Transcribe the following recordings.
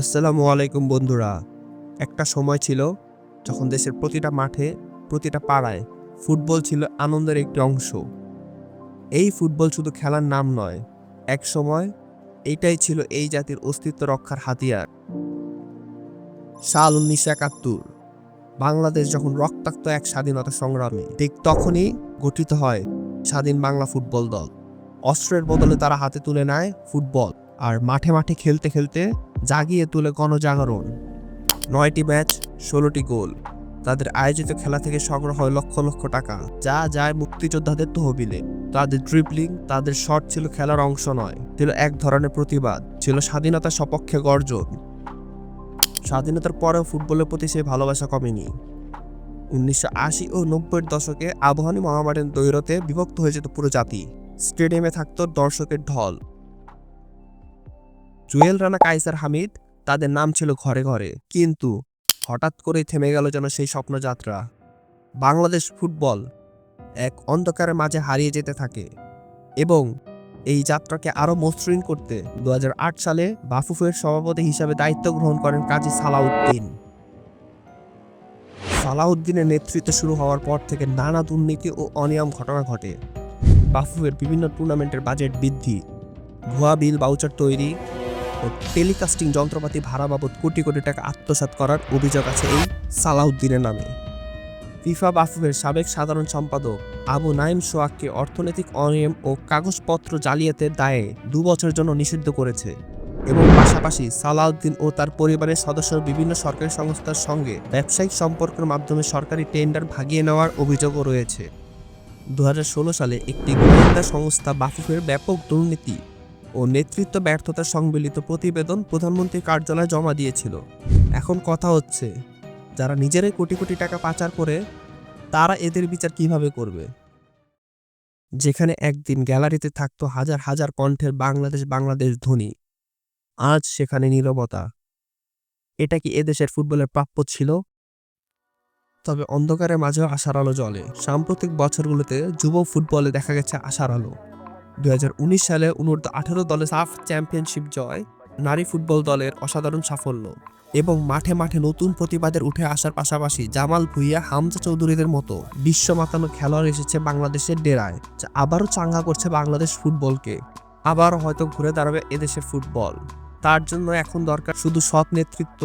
আসসালামু আলাইকুম বন্ধুরা। একটা সময় ছিল যখন দেশের প্রতিটা মাঠে, প্রতিটা পাড়ায় ফুটবল ছিল আনন্দের একটি অংশ। এই ফুটবল শুধু খেলার নাম নয়, এক সময় এইটাই ছিল এই জাতির অস্তিত্ব রক্ষার হাতিয়ার। সাল উনিশশো একাত্তর, বাংলাদেশ যখন রক্তাক্ত এক স্বাধীনতা সংগ্রামে, ঠিক তখনই গঠিত হয় স্বাধীন বাংলা ফুটবল দল। অস্ত্রের বদলে তারা হাতে তুলে নেয় ফুটবল। আর মাঠে মাঠে খেলতে খেলতে জাগিয়ে তুলে গণজাগরণ। নয়টি ম্যাচ, ষোলোটি গোল। তাদের আয়োজিত খেলা থেকে সংগ্রহ হয় লক্ষ লক্ষ টাকা। যা যায় মুক্তিযোদ্ধাদের তহবিলে। তাদের ড্রিবলিং তাদের শট ছিল খেলার অংশ নয়। ছিল এক ধরনের প্রতিবাদ। ছিল স্বাধীনতার সপক্ষে গর্জন। স্বাধীনতার পরেও ফুটবলের প্রতি সেই ভালোবাসা কমেনি। উনিশশো আশি ও নব্বইয়ের দশকে আবহানী মহামারীর দৈরতে বিভক্ত হয়ে যেত পুরো জাতি। স্টেডিয়ামে থাকত দর্শকের ঢল। জুয়েল রানা কাইসার হামিদ, তাদের নাম ছিল ঘরে ঘরে। কিন্তু হঠাৎ করেই থেমে গেল যেন সেই স্বপ্নযাত্রা। বাংলাদেশ ফুটবল এক অন্ধকারের মাঝে হারিয়ে যেতে থাকে এবং এই যাত্রাকে আরও মসৃণ করতে দু হাজার আট সালে বাফুফের সভাপতি হিসাবে দায়িত্ব গ্রহণ করেন কাজী সালাউদ্দিন। সালাউদ্দিনের নেতৃত্বে শুরু হওয়ার পর থেকে নানা দুর্নীতি ও অনিয়ম ঘটনা ঘটে। বাফুফের বিভিন্ন টুর্নামেন্টের বাজেট বৃদ্ধি, ভুয়া বিল বাউচার তৈরি ও টেলিকাস্টিং যন্ত্রপাতি ভাড়া বাবদ কোটি কোটি টাকা আত্মসাৎ করার অভিযোগ আছে এই সালাউদ্দিনের নামে। ফিফা বাফুফের সাবেক সাধারণ সম্পাদক আবু নাইম সোয়াককে অর্থনৈতিক অনিয়ম ও কাগজপত্র জালিয়াতের দায়ে দু বছরের জন্য নিষিদ্ধ করেছে এবং পাশাপাশি সালাউদ্দিন ও তার পরিবারের সদস্য বিভিন্ন সরকারি সংস্থার সঙ্গে ব্যবসায়িক সম্পর্কের মাধ্যমে সরকারি টেন্ডার ভাগিয়ে নেওয়ার অভিযোগও রয়েছে। দু হাজার ষোলো সালে একটি গোয়েন্দা সংস্থা বাফুফের ব্যাপক দুর্নীতি ও নেতৃত্ব ব্যর্থতার সংবলিত প্রতিবেদন প্রধানমন্ত্রীর কার্যালয়ে জমা দিয়েছিল। এখন কথা হচ্ছে, যারা নিজেরাই কোটি কোটি টাকা পাচার করে, তারা এদের বিচার কীভাবে করবে? যেখানে একদিন গ্যালারিতে থাকতো হাজার হাজার কণ্ঠের বাংলাদেশ বাংলাদেশ ধ্বনি, আজ সেখানে নীরবতা। এটা কি এদেশের ফুটবলের প্রাপ্য ছিল? তবে অন্ধকারের মাঝেও আশার আলো জ্বলে। সাম্প্রতিক বছরগুলোতে যুব ফুটবলে দেখা গেছে আশার আলো। দু হাজার উনিশ সালে অনূর্ধ্ব আঠেরো দলে সাফ চ্যাম্পিয়নশিপ জয়, নারী ফুটবল দলের অসাধারণ সাফল্য এবং মাঠে মাঠে নতুন প্রতিবাদের উঠে আসার পাশাপাশি জামাল ভুইয়া, হামজা চৌধুরীদের মতো বিশ্ব মাতানো খেলোয়াড় এসেছে বাংলাদেশের ডেরায়, যা আবারও চাঙ্গা করছে বাংলাদেশ ফুটবলকে। আবারও হয়তো ঘুরে দাঁড়াবে এদেশের ফুটবল। তার জন্য এখন দরকার শুধু সৎ নেতৃত্ব,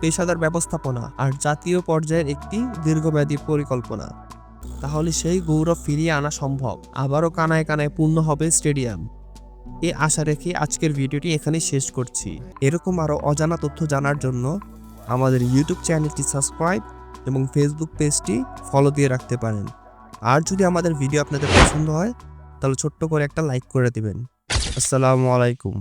পেশাদার ব্যবস্থাপনা আর জাতীয় পর্যায়ের একটি দীর্ঘমেয়াদী পরিকল্পনা। তাহলে সেই গৌরব ফিরিয়ে আনা সম্ভব। আবারও কানায় কানায় পূর্ণ হবে স্টেডিয়াম। এ আশা রেখে আজকের ভিডিওটি এখানে শেষ করছি। এরকম আরও অজানা তথ্য জানার জন্য আমাদের ইউটিউব চ্যানেলটি সাবস্ক্রাইব এবং ফেসবুক পেজটি ফলো দিয়ে রাখতে পারেন। আর যদি আমাদের ভিডিও আপনাদের পছন্দ হয়, তাহলে ছোট্ট করে একটা লাইক করে দেবেন। আসসালামু আলাইকুম।